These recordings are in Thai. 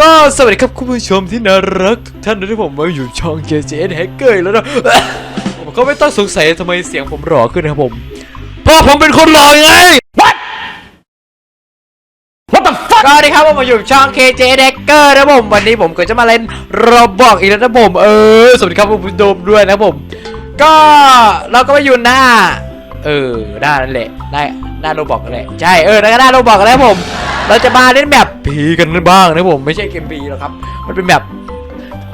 ก็สวัสดีครับคุณผู้ชมที่น่ารักทุกท่านนะที่ผมมาอยู่ช่อง KJN Hacker แล้วนะผมก็ไม่ต้องสงสัยทำไมเสียงผมหล่อขึ้นนะครับผม เพราะผมเป็นคนหล่อไง What What the fuck ก็ดีครับผมมาอยู่ช่อง KJN Hacker นะผมวันนี้ผมก็จะมาเล่นโรบอกอีกแล้วนะผม เออสวัสดีครับคุณผู้ชมด้วยนะผม ก็เราก็มาอยู่หน้า เออหน้านั่นแหละหน้า หน้าโรบอกนั่นแหละใช่เออแล้วก็หน้าโรบอกแล้วผม เราจะมาเล่นแบบผีกันบ้างนะผมไม่ใช่เกมผีหรอกครับ มันเป็นแบบ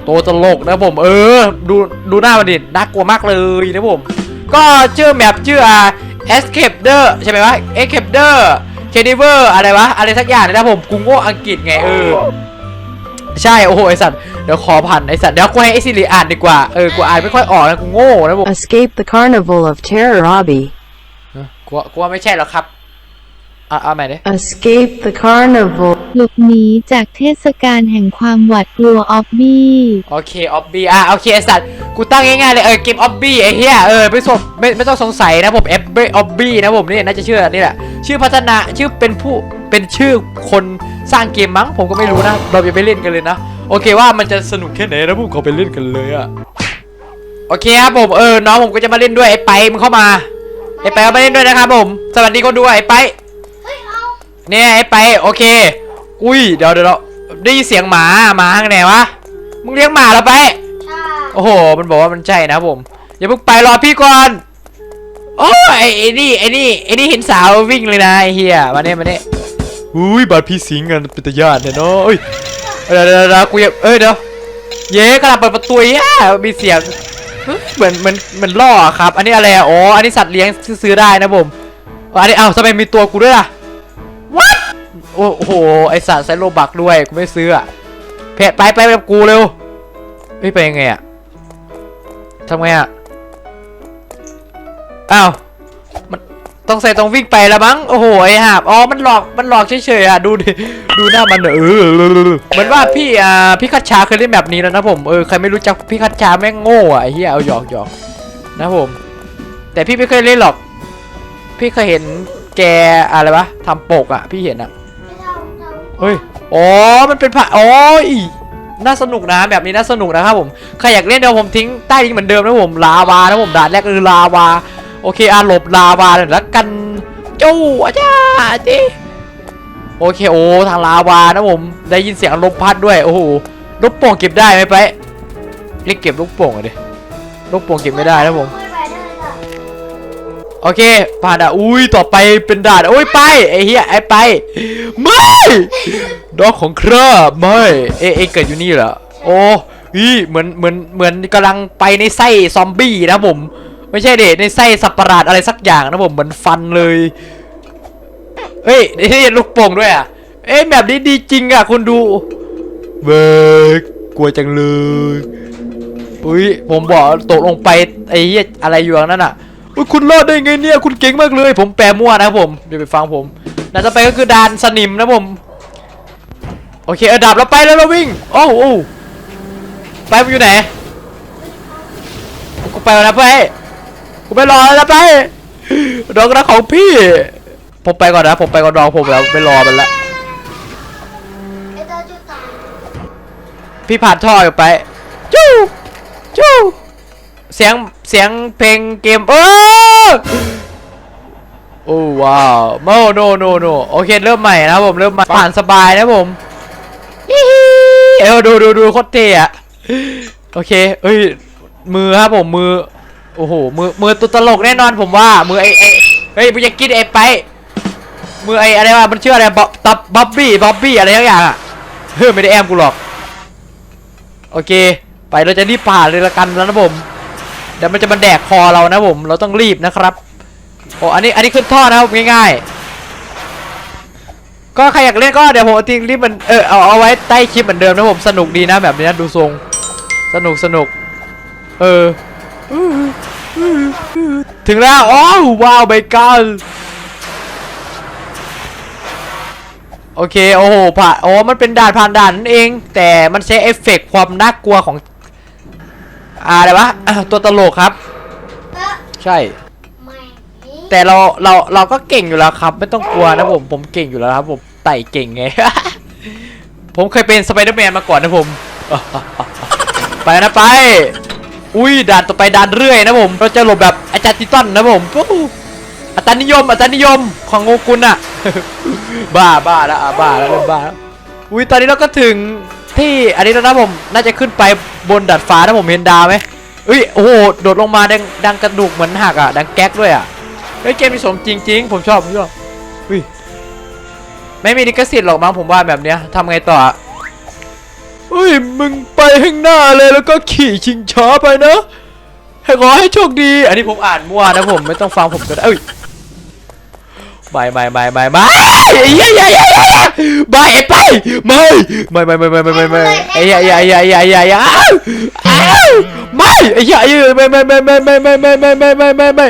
ตัวตลกนะผม เออ ดูดูหน้ามันดิน่ากลัวมากเลยนะผม ก็ชื่อแมปชื่ออ่า Escaper ใช่ไหมวะ Escaper c a d i v e r อะไรวะ อะไรสักอย่างนะผมกูโง่อังกฤษไงเออใช่โอ้โหไอสัตว์เดี๋ยวขอผ่านไอสัตว์เดี๋ยวกูให้ไอซิริอ่านดีกว่าเออกูอ่านไม่ค่อยออกนะกูโง่นะผม Escape the carnival of terror hobby. เออกูว่ากูว่าไม่ใช่หรอกครับอะเอาใหม่ดิ Escape the carnival. หลบหนีจากเทศกาลแห่งความหวาดกลัวออบบี้โอเคออบบี้อะโอเคไอสัตว์กูตั้งง่ายๆเลยเออเกมออบบี้ไอ้เหี้ยเออไม่สงไม่ไม่ต้องสงสัยนะผมเอฟเบออบบี้นะผมนี่น่าจะชื่อนี่แหละชื่อพัฒนาชื่อเป็นผู้เป็นชื่อคนสร้างเกมมั้งผมก็ไม่รู้นะ เราไปเล่นกันเลยนะ โอเคว่ามันจะสนุกแค่ไหนนะผมขอไปเล่นกันเลยอะโอเคครับผมเออน้องผมก็จะมาเล่นด้วยไอ้ไปมึงเข้ามา ไอ้ไปก็มาเล่นด้วยนะครับผม สวัสดีคนดูไอ้ไปเนี่ยไอ้ไปโอเค อุ้ยเดี๋ยวเดี๋ยวได้ยินเสียงหมาหมาข้างไหนวะ มึงเลี้ยงหมาแล้วไป ใช่โอ้โห มันบอกว่ามันใช่นะผม อย่าเพิ่งไปรอพี่ก่อน โอ้ยไอ้ไอ้นี่ไอ้นี่ไอ้นี่เห็นสาววิ่งเลยนะไอ้เฮียมาเนี่ยมาเนี่ยอุ้ยบาดพี่สิงกันเป็นตาญาติเนี่ยเนาะเอ้ยเดี๋ยวเดี๋ยวเดี๋ยวกูอย่าเอ้ยเดี๋ยว เย้กำลังเปิดประตูเย้มีเสียง เหมือนเหมือนเหมือนล่อครับ อันนี้อะไรอ๋ออันนี้สัตว์เลี้ยงซื้อได้นะผมอันนี้เอ้าทำไมมีตัวกูด้วยล่ะ what โอ้โหไอสัตว์ไซโลบักด้วยกูไม่ซื้ออะเพจไปไปกับกูเร็วเฮ้ยไปยังไงอะทำไงอะอ้าวมัน ต้องใส่ต้องวิ่งไปแล้วมั้งโอ้โหไอ้ห่าบอ๋อมันหลอกมันหลอกเฉยๆอะดูดิดูหน้ามันเออเหมือนว่าพี่อ่าพี่คัชชาเคยเล่นแบบนี้แล้วนะผมเออใครไม่รู้จักพี่คัชชาแม่งโง่อะไอ้เหี้ยเอาหยอกหยอกนะผม แต่พี่ไม่เคยเล่นหรอก พี่เคยเห็นแกอะไรวะทำปกอะ พี่เห็นอะไม่เท่าเท่าเฮ้ยอ๋อมันเป็นผ่าอ๋ออีน่าสนุกนะแบบนี้น่าสนุกนะครับผมใครอยากเล่นเดี๋ยวผมทิ้งใต้ลิงก์เหมือนเดิมนะผมลาวานะผมด่านแรกคือลาวา โอเคอาหลบลาวาเดี๋ยวแล้วกันจู้อาจ้าจีโอเคโอ้ทางลาวานะผมได้ยินเสียงลมพัดด้วยโอ้โหลูกโป่งเก็บได้ไหมไปเรียกเก็บลูกโป่งอะดิลูกโป่งเก็บไม่ได้นะผมโอเคผ่านอะอุ้ยต่อไปเป็นด่านโอ้ยไปไอ้เหี้ยไอ้ไปไม่ดอกของข้าไม่เอเอเกิดอยู่นี่เหรอโอ้ยเหมือนเหมือนเหมือนกำลังไปในไส้ซอมบี้นะผม ไม่ใช่เด็ในไส้สัตว์ประหลาดอะไรสักอย่างนะผมเหมือนฟันเลยเฮ้ยนี่ลูกโป่งด้วยอะเอ้ยแบบนี้ดีจริงอะคุณดูเบิกกลัวจังเลยอุ้ยผมบอกตกลงไปไอ้เหี้ยอะไรอยู่นั้นอะอุ๊ยคุณรอดได้ไงเนี่ยคุณเก่งมากเลย ผมแปลมั่วนะผมเดี๋ยวไปฟังผมด่านต่อไปก็คือดานสนิมนะผมโอเคเออดับแล้วไปแล้วเราวิ่งโอ้โหไปมอยู่ไหนกูไปแล้วนะไป กูไปรอแล้วนะไปดอกรักของพี่ ผมไปก่อนนะ ผมไปก่อนดองผมแล้วไปรอมันละไอ้เจ้าจุดตายพี่ผ่านท่ออยู่ไปจู้จู้เสียงเสียงเพลงเกมเออโอ้ว้าวโมโนโนโนโอเคเริ่มใหม่นะผมเริ่มใหม่ผ่านสบายนะผมเออดูดูดูโคตรเท่อะโอเคเอ้ยมือครับผมมือ โอ้โห มือ มือตัวตลกแน่นอนผมว่า มือไอไอเฮ้ยมึงจะกินไอไป มือไออะไรวะ มันชื่ออะไรบ๊อบตับบ๊อบบี้ บ๊อบบี้ อะไรทั้งอย่างอะเฮ้ยไม่ได้แอมกูหรอก โอเค ไปเราจะรีบผ่านเลยละกันแล้วนะผม เดี๋ยวมันจะมาแดกคอเรานะผม เราต้องรีบนะครับ โอ้อันนี้ อันนี้ขึ้นท่อนะครับง่ายๆ ก็ใครอยากเล่นก็เดี๋ยวผมทิ้งรีบมัน เออ เอาเอาไว้ใต้คลิปเหมือนเดิมนะผม สนุกดีนะแบบนี้นะดูทรง สนุกสนุก เออ ถึงแล้วอ๋อว้าวใบกันโอเค โอ้โหผ่านโอ้มันเป็นด่านผ่านด่านนั่นเอง แต่มันใช้เอฟเฟกต์ความน่ากลัวของอ่าอะไรวะตัวตลกครับ ใช่ แต่เราเราเราก็เก่งอยู่แล้วครับ ไม่ต้องกลัวนะผมผมเก่งอยู่แล้วครับผมไต่เก่งไง ผมเคยเป็นสไปเดอร์แมนมาก่อนนะผม ไปนะไป อุ้ยด่านต่อไปด่านเรื่อยนะผมเราจะหลบแบบอาจารย์ติตันนะผมอาจารย์นิยมอาจารย์นิยมของโงกุลน่ะบ้าบ้าแล้วอะบ้าแล้วเริ่มบ้าแล้วอุ้ยตอนนี้เราก็ถึงที่อันนี้แล้วนะผมน่าจะขึ้นไปบนดาดฟ้านะผมเห็นดาวไหมเอ้ยโอ้โหโดดลงมาดังดังกระดูกเหมือนหักอะดังแก๊กด้วยอะเฮ้ยเกมนี้สมจริงๆผมชอบผมชอบอุ้ยไม่มีลิขสิทธิ์หรอกมั้งผมว่าแบบเนี้ยทำไงต่อ เฮ้ยมึงไปข้างหน้าเลยแล้วก็ขี่ชิงช้าไปนะให้ขอให้โชคดี อันนี้ผมอ่านมั่วนะผมไม่ต้องฟังผมก็ได้เอ้ยไม่ไม่ไม่ไม่ไม่เย้เย้เย้เย้ไม่ไปไม่ไม่ไม่ไม่ไม่ไม่ไม่ไม่ไอ้ยาไอ้ยาไอ้ยาไอ้ยาไอ้ยาอ้าวไม่ไอ้ยาไอ้ยาไม่ไม่ไม่ไม่ไม่ไม่ไม่ไม่ไม่ไม่ไม่ไม่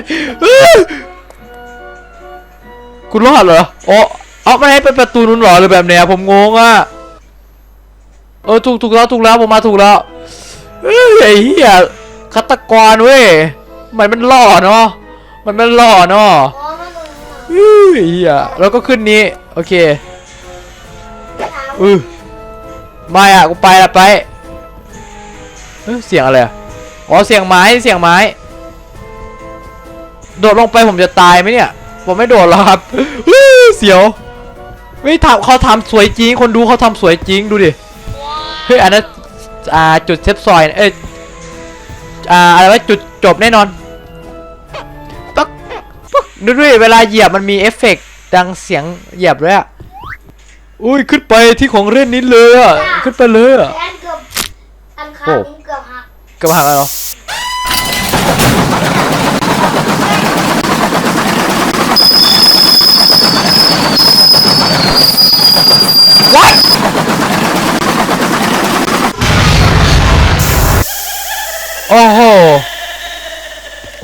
คุณรอดเหรออ๋อเอาไม่ให้เป็นประตูนู้นหรอหรือแบบเนี้ยผมงงอะ เออถูกถูกแล้วถูกแล้วผมมาถูกแล้วเอ้ยไอ้เหี้ยฆาตกรเว้ยมันมันหล่อเนาะมันมันหล่อเนาะอ๋อมันหนุนอื้อเหี้ยแล้วก็ขึ้นนี้โอเคถามอือไม่อะกูไปละไปเอ้ยเสียงอะไรอะอ๋อเสียงไม้เสียงไม้ โดดลงไปผมจะตายไหมเนี่ย ผมไม่โดดหรอกครับอื้อเสียวไม่ทำเขาทำสวยจริง คนดูเขาทำสวยจริงดูดิ เฮ้ยอันนั้นอ่าจุดเซฟซอยนะเอ้ยอ่าอะไรวะจุดจบแน่นอนปักปักดูด้วยเวลาเหยียบมันมีเอฟเฟกต์ดังเสียงเหยียบด้วยอะอุ้ยขึ้นไปที่ของเล่นนี้เลยอะขึ้นไปเลยอะแอนเกือบอันขาโอ้ผมเกือบหักกระบะอะไรเหรอ What โอ้โห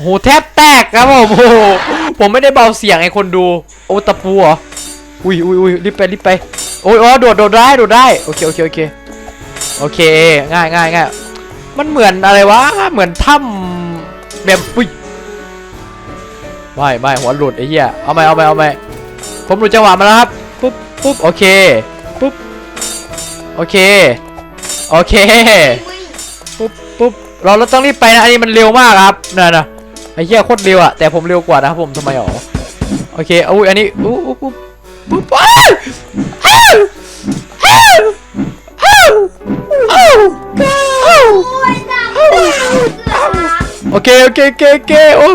โห แทบแตกครับผมโอ้โหผมไม่ได้เบาเสียงไอ้คนดู โอ้ตะปูเหรอ อุ้ยอุ้ยอุ้ยรีบไปรีบไป โอ้ยอ๋อโดดโดดได้โดดได้ โอเคโอเคโอเค โอเค ง่ายง่ายง่ายมันเหมือนอะไรวะ เหมือนถ้ำแบบอุ้ยไม่ไม่หัวหลุดไอ้เหี้ย เอาไหมเอาไหมเอาไหมผมหลุดจังหวะมาแล้วครับ ปุ๊บปุ๊บโอเค ปุ๊บ โอเค โอเค ปุ๊บปุ๊บเราเราต้องรีบไปนะ อันนี้มันเร็วมากครับนั่นนะ ไอ้เหี้ยโคตรเร็วอะแต่ผมเร็วกว่านะครับผมทำไมหรอโอเคอุ้ยอันนี้อู้อู้ปุ๊บปุ๊บอ้าวอ้าวอ้าวอ้าวอ้าวอ้าวโอเคโอเคโอเคโอเคโอ้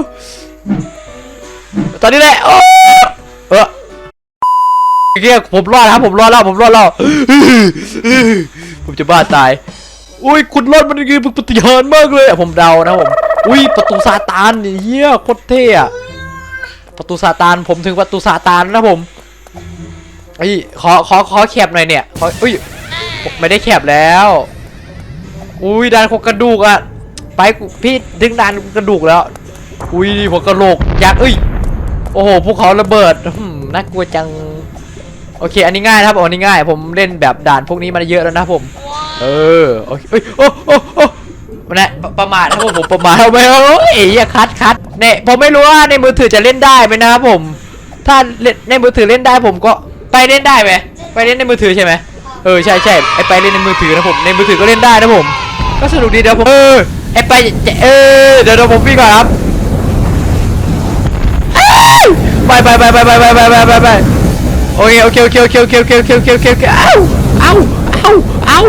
ตอนนี้แหละโอ้เออโอเคผมรอดครับผมรอดแล้วผมรอดแล้วผมจะบ้าตายอุ้ยคุณรอดมันคือปฏิหารมากเลยผมเดานะผม อุ้ยประตูซาตานเฮียโคตรเท่อะประตูซาตานผมถึงประตูซาตานนะผมไอ้ขอขอขอแคบหน่อยเนี่ยขออุ้ยผมไม่ได้แคบแล้ว อุ้ยดานโครงกระดูกอะไปพี่ดึงดานกระดูกแล้ว อุ้ยหัวกระโหลกยักษ์เอ้ยโอ้โหภูเขาระเบิดน่ากลัวจังโอเค อันนี้ง่ายครับอันนี้ง่าย ผมเล่นแบบด่านพวกนี้มาเยอะแล้วนะผม เออโอเคเอ้ยโอ้โอ้โนนะประประมาทนะครับผมผมประมาทเอาไปโอ้ยอย่าคัดคัดเนี่ยผมไม่รู้ว่าในมือถือจะเล่นได้ไหมนะครับผม ถ้าเล่นในมือถือเล่นได้ผมก็ไปเล่นได้ไหมไปเล่นในมือถือใช่ไหมเออใช่ใช่ไอไปเล่นในมือถือนะผมในมือถือก็เล่นได้นะผม ก็สนุกดีเดี๋ยวผมเออไอไปจะเออเดี๋ยวเดี๋ยวผมวิ่งก่อนครับอ้าวไปไปไปไปไปไปไปไปไปไปโอเคโอเคโอเคโอเคโอเคโอเคโอเคโอเคโอเคโอเคเอ้าเอ้าเอ้าเอ้า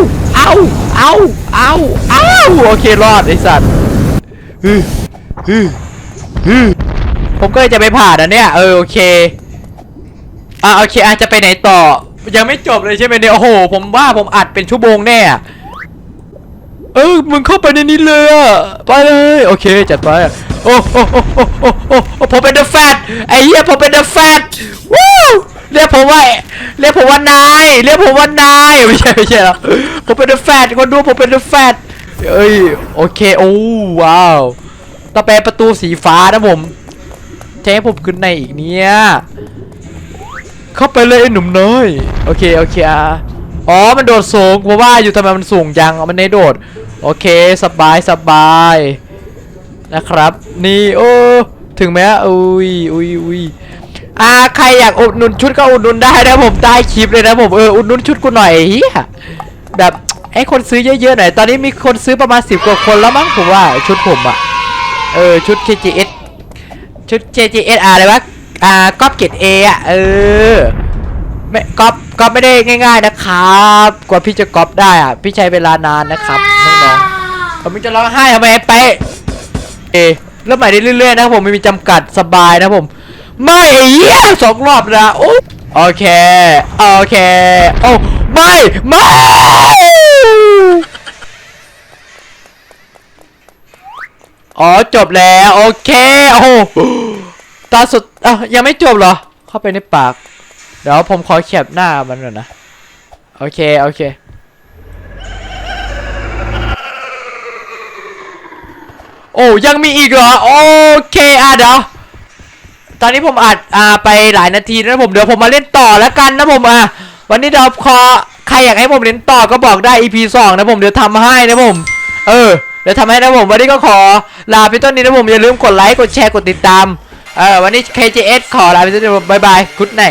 เอาเอ้าเอ้าเอ้าโอเครอดไอสัตว์ฮึฮึฮึผมก็จะไปผ่านอันเนี้ยเออโอเคอะโอเคอาจจะไปไหนต่อ ยังไม่จบเลยใช่ไหมเนี่ยโอ้โห ผมว่าผมอัดเป็นชั่วโมงแน่เออมึงเข้าไปในนี้เลยอะไปเลยโอเคจัดไปโอโอโอ้โอ้โอ้โอ้โอ้ผมเป็นเดอะแฟตไอ้เหี้ยผมเป็นเดอะแฟตวู้ เรียกผมว่าเรียกผมว่านายเรียกผมว่านายไม่ใช่ไม่ใช่หรอกผมเป็นเดอะแฟตคนดูผมเป็นเดอะแฟตเอ้ยโอเคโอ้ว้าวต่อไปประตูสีฟ้านะผมจะให้ผมขึ้นในอีกเนี่ยเข้าไปเลยหนุ่มน้อยโอเคโอเคอะอ๋อมันโดดสูงเพราะว่าอยู่ทำไมมันสูงจังอ๋อมันไม่โดดโอเคสบายสบายนะครับ นี่โอ้ถึงไหมอะอุ้ยอุ้ยอุ้ย อ่าใครอยากอุดหนุนชุดก็อุดหนุนได้นะผมใต้คลิปเลยนะผมเอออุดหนุนชุดกูหน่อยเฮียแบบให้คนซื้อเยอะๆหน่อยตอนนี้มีคนซื้อประมาณ10กว่าคนแล้วมั้งผมว่าชุดผมอะเออชุด KGS ชุด JGS อะไรวะอ่าก๊อปเกตเออะเออไม่ก๊อปก๊อปไม่ได้ง่ายๆนะครับ กว่าพี่จะก๊อปได้อะพี่ใช้เวลานานนะครับน้องๆผมจะร้องไห้ทำไมไปเอเริ่มใหม่ได้เรื่อยๆนะผมไม่มีจำกัดสบายนะผม ไม่ไอ้เหี้ยสองรอบนะโอ้โอเค โอเค โอ้ไม่ไม่อ๋อจบแล้วโอเคโอ้ตาสุดอะยังไม่จบเหรอ เข้าไปในปาก เดี๋ยวผมขอแคปหน้ามันหน่อยนะ โอเค โอเคโอ้ยังมีอีกเหรอ โอเค อะเดี๋ยว ตอนนี้ผมอัดอ่าไปหลายนาทีนะผมเดี๋ยวผมมาเล่นต่อแล้วกันนะผมอะวันนี้ดี๋ยวขอใครอยากให้ผมเล่นต่อก็บอกได้ EP 2 นะผมเดี๋ยวทำให้นะผม เออเดี๋ยวทำให้นะผมวันนี้ก็ขอลาไปต้นนี้นะผมอย่าลืมกดไลค์กดแชร์กดติดตามเออวันนี้ KJS ขอลาไปต้นนี้บ๊ายบายคุดไน